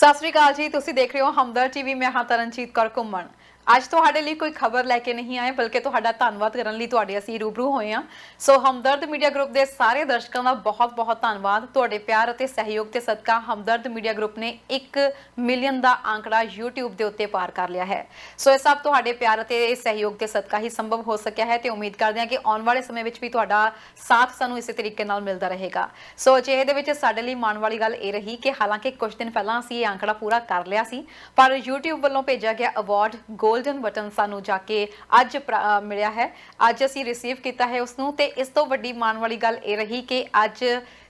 ਸਤਿ ਸ੍ਰੀ ਅਕਾਲ ਜੀ, ਤੁਸੀਂ ਦੇਖ ਰਹੇ ਹੋ ਹਮਦਰ ਟੀਵੀ, ਮੈਂ ਹਾਂ ਤਰਨਜੀਤ ਕੌਰ ਘੁੰਮਣ। ਅੱਜ ਤੁਹਾਡੇ ਲਈ ਕੋਈ ਖਬਰ ਲੈ ਕੇ ਨਹੀਂ ਆਏ, ਬਲਕਿ ਤੁਹਾਡਾ ਧੰਨਵਾਦ ਕਰਨ ਲਈ ਤੁਹਾਡੇ ਅਸੀਂ ਰੂਬਰੂ ਹੋਏ ਹਾਂ। ਸੋ ਹਮਦਰਦ ਮੀਡੀਆ ਗਰੁੱਪ ਦੇ ਸਾਰੇ ਦਰਸ਼ਕਾਂ ਦਾ ਬਹੁਤ-ਬਹੁਤ ਧੰਨਵਾਦ। ਤੁਹਾਡੇ ਪਿਆਰ ਅਤੇ ਸਹਿਯੋਗ ਤੇ ਸਦਕਾ ਹਮਦਰਦ ਮੀਡੀਆ ਗਰੁੱਪ ਨੇ 1 ਮਿਲੀਅਨ ਦਾ ਆંકੜਾ YouTube ਦੇ ਉੱਤੇ ਪਾਰ ਕਰ ਲਿਆ ਹੈ। ਸੋ ਇਹ ਸਭ ਤੁਹਾਡੇ ਪਿਆਰ ਅਤੇ ਸਹਿਯੋਗ ਦੇ ਸਦਕਾ ਹੀ ਸੰਭਵ ਹੋ ਸਕਿਆ ਹੈ ਤੇ ਉਮੀਦ ਕਰਦੇ ਹਾਂ ਕਿ ਆਉਣ ਵਾਲੇ ਸਮੇਂ ਵਿੱਚ ਵੀ ਤੁਹਾਡਾ ਸਾਥ ਸਾਨੂੰ ਇਸੇ ਤਰੀਕੇ ਨਾਲ ਮਿਲਦਾ ਰਹੇਗਾ। ਸੋ ਅਜਿਹੇ ਦੇ ਵਿੱਚ ਸਾਡੇ ਲਈ ਮਾਣ ਵਾਲੀ ਗੱਲ ਇਹ ਰਹੀ ਕਿ ਹਾਲਾਂਕਿ ਕੁਝ ਦਿਨ ਪਹਿਲਾਂ ਅਸੀਂ ਇਹ ਆંકੜਾ ਪੂਰਾ ਕਰ ਲਿਆ ਸੀ, ਪਰ YouTube ਵੱਲੋਂ ਭੇਜਿਆ ਗਿਆ ਅਵਾਰਡ 골ਡਨ ਬਟਨ ਸਾਨੂੰ ਜਾ ਕੇ ਅੱਜ ਪ੍ਰਾ- ਮਿਲਿਆ ਹੈ। ਅੱਜ ਅਸੀਂ ਰਿਸੀਵ ਕੀਤਾ ਹੈ ਉਸ ਨੂੰ ਤੇ ਇਸ ਤੋਂ ਵੱਡੀ ਮਾਣ ਵਾਲੀ ਗੱਲ ਇਹ ਰਹੀ ਕਿ ਅੱਜ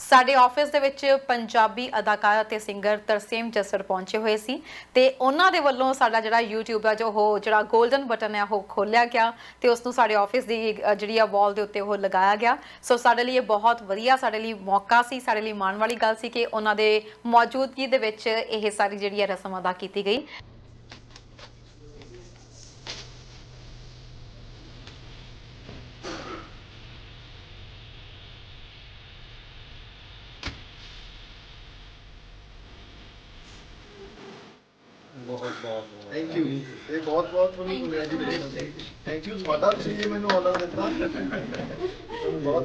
ਸਾਡੇ ਆਫਿਸ ਦੇ ਵਿੱਚ ਪੰਜਾਬੀ ਅਦਾਕਾਰ ਅਤੇ ਸਿੰਗਰ ਤਰਸੇਮ ਜੱਸੜ ਪਹੁੰਚੇ ਹੋਏ ਸੀ ਤੇ ਉਹਨਾਂ ਦੇ ਵੱਲੋਂ ਸਾਡਾ ਜਿਹੜਾ YouTube ਦਾ ਜੋ ਉਹ ਜਿਹੜਾ 골ਡਨ ਬਟਨ ਹੈ ਉਹ ਖੋਲਿਆ ਗਿਆ ਤੇ ਉਸ ਨੂੰ ਸਾਡੇ ਆਫਿਸ ਦੀ ਜਿਹੜੀ ਆ ਵਾਲ ਦੇ ਉੱਤੇ ਉਹ ਲਗਾਇਆ ਗਿਆ। ਸੋ ਸਾਡੇ ਲਈ ਇਹ ਬਹੁਤ ਵਧੀਆ, ਸਾਡੇ ਲਈ ਮੌਕਾ ਸੀ, ਸਾਡੇ ਲਈ ਮਾਣ ਵਾਲੀ ਗੱਲ ਸੀ ਕਿ ਉਹਨਾਂ ਦੇ ਮੌਜੂਦਗੀ ਦੇ ਵਿੱਚ ਇਹ ਸਾਰੀ ਜਿਹੜੀ ਹੈ ਰਸਮ ਅਦਾ ਕੀਤੀ ਗਈ। ਬਹੁਤ ਬਹੁਤ ਥੈਂਕ ਯੂ ਇਹ ਬਹੁਤ ਬਹੁਤ ਤੁਹਾਨੂੰ ਕੰਗ੍ਰੈਚੁਲੇਸ਼ਨ ਥੈਂਕ ਯੂ ਤੁਹਾਡਾ ਤੁਸੀਂ ਇਹ ਮੈਨੂੰ ਆਨਰ ਦਿੱਤਾ। ਤੁਹਾਨੂੰ ਬਹੁਤ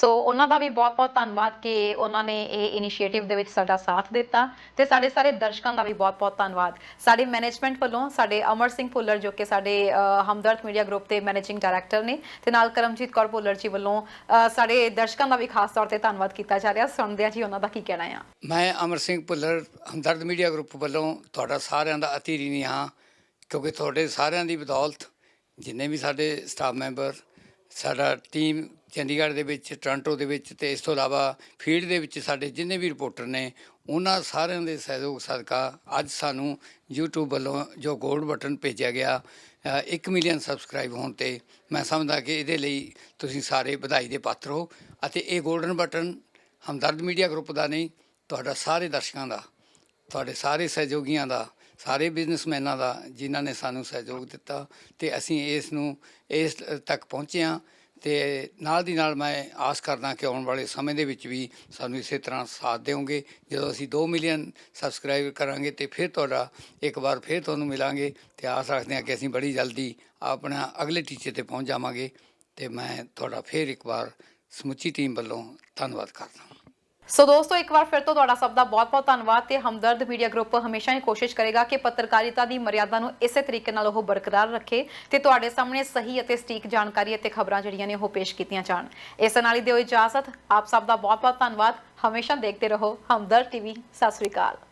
ਸੋ ਉਹਨਾਂ ਦਾ ਵੀ ਬਹੁਤ-ਬਹੁਤ ਧੰਨਵਾਦ ਕਿ ਉਹਨਾਂ ਨੇ ਇਹ ਇਨੀਸ਼ੀਏਟਿਵ ਦੇ ਵਿੱਚ ਸਾਡਾ ਸਾਥ ਦਿੱਤਾ ਤੇ ਸਾਡੇ ਸਾਰੇ ਦਰਸ਼ਕਾਂ ਦਾ ਵੀ ਬਹੁਤ-ਬਹੁਤ ਧੰਨਵਾਦ। ਸਾਡੇ ਮੈਨੇਜਮੈਂਟ ਵੱਲੋਂ ਸਾਡੇ ਅਮਰ ਸਿੰਘ ਭੁੱਲਰ ਜੋ ਕਿ ਸਾਡੇ ਹਮਦਰਦ ਮੀਡੀਆ ਗਰੁੱਪ ਦੇ ਮੈਨੇਜਿੰਗ ਡਾਇਰੈਕਟਰ ਨੇ ਤੇ ਨਾਲ ਕਰਮਜੀਤ ਕੌਰ ਭੁੱਲਰ ਜੀ ਵੱਲੋਂ ਸਾਡੇ ਦਰਸ਼ਕਾਂ ਦਾ ਵੀ ਖਾਸ ਤੌਰ ਤੇ ਧੰਨਵਾਦ ਕੀਤਾ ਜਾ ਰਿਹਾ। ਸੁਣਦੇ ਹਾਂ ਜੀ ਉਹਨਾਂ ਦਾ ਕੀ ਕਹਿਣਾ ਆ। ਮੈਂ ਅਮਰ ਸਿੰਘ ਭੁੱਲਰ, ਹਮਦਰਦ ਮੀਡੀਆ ਗਰੁੱਪ ਵੱਲੋਂ ਤੁਹਾਡਾ ਸਾਰਿਆਂ ਦਾ ਅਤੀ ঋਣੀ ਹਾਂ ਕਿਉਂਕਿ ਤੁਹਾਡੇ ਸਾਰਿਆਂ ਦੀ ਬਦੌਲਤ ਜਿੰਨੇ ਵੀ ਸਾਡੇ ਸਟਾਫ ਮੈਂਬਰ ਸਾਡਾ ਟੀਮ ਚੰਡੀਗੜ੍ਹ ਦੇ ਵਿੱਚ, ਟੋਰਾਂਟੋ ਦੇ ਵਿੱਚ ਤੇ ਇਸ ਤੋਂ ਇਲਾਵਾ ਫੀਲਡ ਦੇ ਵਿੱਚ ਸਾਡੇ ਜਿੰਨੇ ਵੀ ਰਿਪੋਰਟਰ ਨੇ, ਉਹਨਾਂ ਸਾਰਿਆਂ ਦੇ ਸਹਿਯੋਗ ਸਦਕਾ ਅੱਜ ਸਾਨੂੰ YouTube ਵੱਲੋਂ ਜੋ ਗੋਲਡ ਬਟਨ ਭੇਜਿਆ ਗਿਆ 1 ਮਿਲੀਅਨ ਸਬਸਕ੍ਰਾਈਬ ਹੋਣ ਤੇ ਮੈਂ ਸਮਝਦਾ ਕਿ ਇਹਦੇ ਲਈ ਤੁਸੀਂ ਸਾਰੇ ਵਧਾਈ ਦੇ ਪਾਤਰ ਹੋ ਅਤੇ ਇਹ golden button Hamdard media group ਦਾ ਨਹੀਂ, ਤੁਹਾਡਾ ਸਾਰੇ ਦਰਸ਼ਕਾਂ ਦਾ, ਤੁਹਾਡੇ ਸਾਰੇ ਸਹਿਯੋਗੀਆਂ ਦਾ ਸਾਰੇ ਬਿਜ਼ਨਸਮੈਨਾਂ ਦਾ, ਜਿਨ੍ਹਾਂ ਨੇ ਸਾਨੂੰ ਸਹਿਯੋਗ ਦਿੱਤਾ ਤੇ ਅਸੀਂ ਇਸ ਨੂੰ, ਇਸ ਤੱਕ ਪਹੁੰਚੇ ਹਾਂ ਤੇ ਨਾਲ ਦੀ ਨਾਲ ਮੈਂ ਆਸ ਕਰਦਾ ਕਿ ਆਉਣ ਵਾਲੇ ਸਮੇਂ ਦੇ ਵਿੱਚ ਵੀ ਸਾਨੂੰ ਇਸੇ ਤਰ੍ਹਾਂ ਸਾਥ ਦਿਓਗੇ ਜਦੋਂ ਅਸੀਂ 2 ਮਿਲੀਅਨ ਸਬਸਕ੍ਰਾਈਬ ਕਰਾਂਗੇ ਤੇ ਫਿਰ ਤੁਹਾਡਾ, ਇੱਕ ਵਾਰ ਫਿਰ ਤੁਹਾਨੂੰ ਮਿਲਾਂਗੇ ਤੇ ਆਸ ਰੱਖਦੇ ਹਾਂ ਕਿ ਅਸੀਂ ਬੜੀ ਜਲਦੀ ਆਪਣਾ ਅਗਲੇ ਟੀਚੇ ਤੇ ਪਹੁੰਚ ਜਾਵਾਂਗੇ ਤੇ ਮੈਂ ਤੁਹਾਡਾ ਫਿਰ ਇੱਕ ਵਾਰ ਸਮੁੱਚੀ ਟੀਮ ਵੱਲੋਂ ਧੰਨਵਾਦ ਕਰਦਾ ਹਾਂ। ਸੋ ਦੋਸਤੋ, ਇੱਕ ਵਾਰ ਫਿਰ ਤੋਂ ਤੁਹਾਡਾ ਸਭ ਦਾ ਬਹੁਤ-ਬਹੁਤ ਧੰਨਵਾਦ ਤੇ ਹਮਦਰਦ ਮੀਡੀਆ ਗਰੁੱਪ ਹਮੇਸ਼ਾ ਹੀ ਕੋਸ਼ਿਸ਼ ਕਰੇਗਾ ਕਿ ਪੱਤਰਕਾਰਿਤਾ ਦੀ ਮਰਿਆਦਾ ਨੂੰ ਇਸੇ ਤਰੀਕੇ ਨਾਲ ਉਹ ਬਰਕਰਾਰ ਰੱਖੇ ਤੇ ਤੁਹਾਡੇ ਸਾਹਮਣੇ ਸਹੀ ਅਤੇ ਸਟੀਕ ਜਾਣਕਾਰੀ ਅਤੇ ਖਬਰਾਂ ਜਿਹੜੀਆਂ ਨੇ ਉਹ ਪੇਸ਼ ਕੀਤੀਆਂ ਜਾਣ। ਇਸ ਨਾਲ ਹੀ ਦਿਓ ਇਜਾਜ਼ਤ। ਆਪ ਸਭ ਦਾ ਬਹੁਤ-ਬਹੁਤ ਧੰਨਵਾਦ। ਹਮੇਸ਼ਾ ਦੇਖਦੇ ਰਹੋ। ਹਮਦਰਦ ਟੀਵੀ। ਸਤਿ ਸ੍ਰੀ ਅਕਾਲ।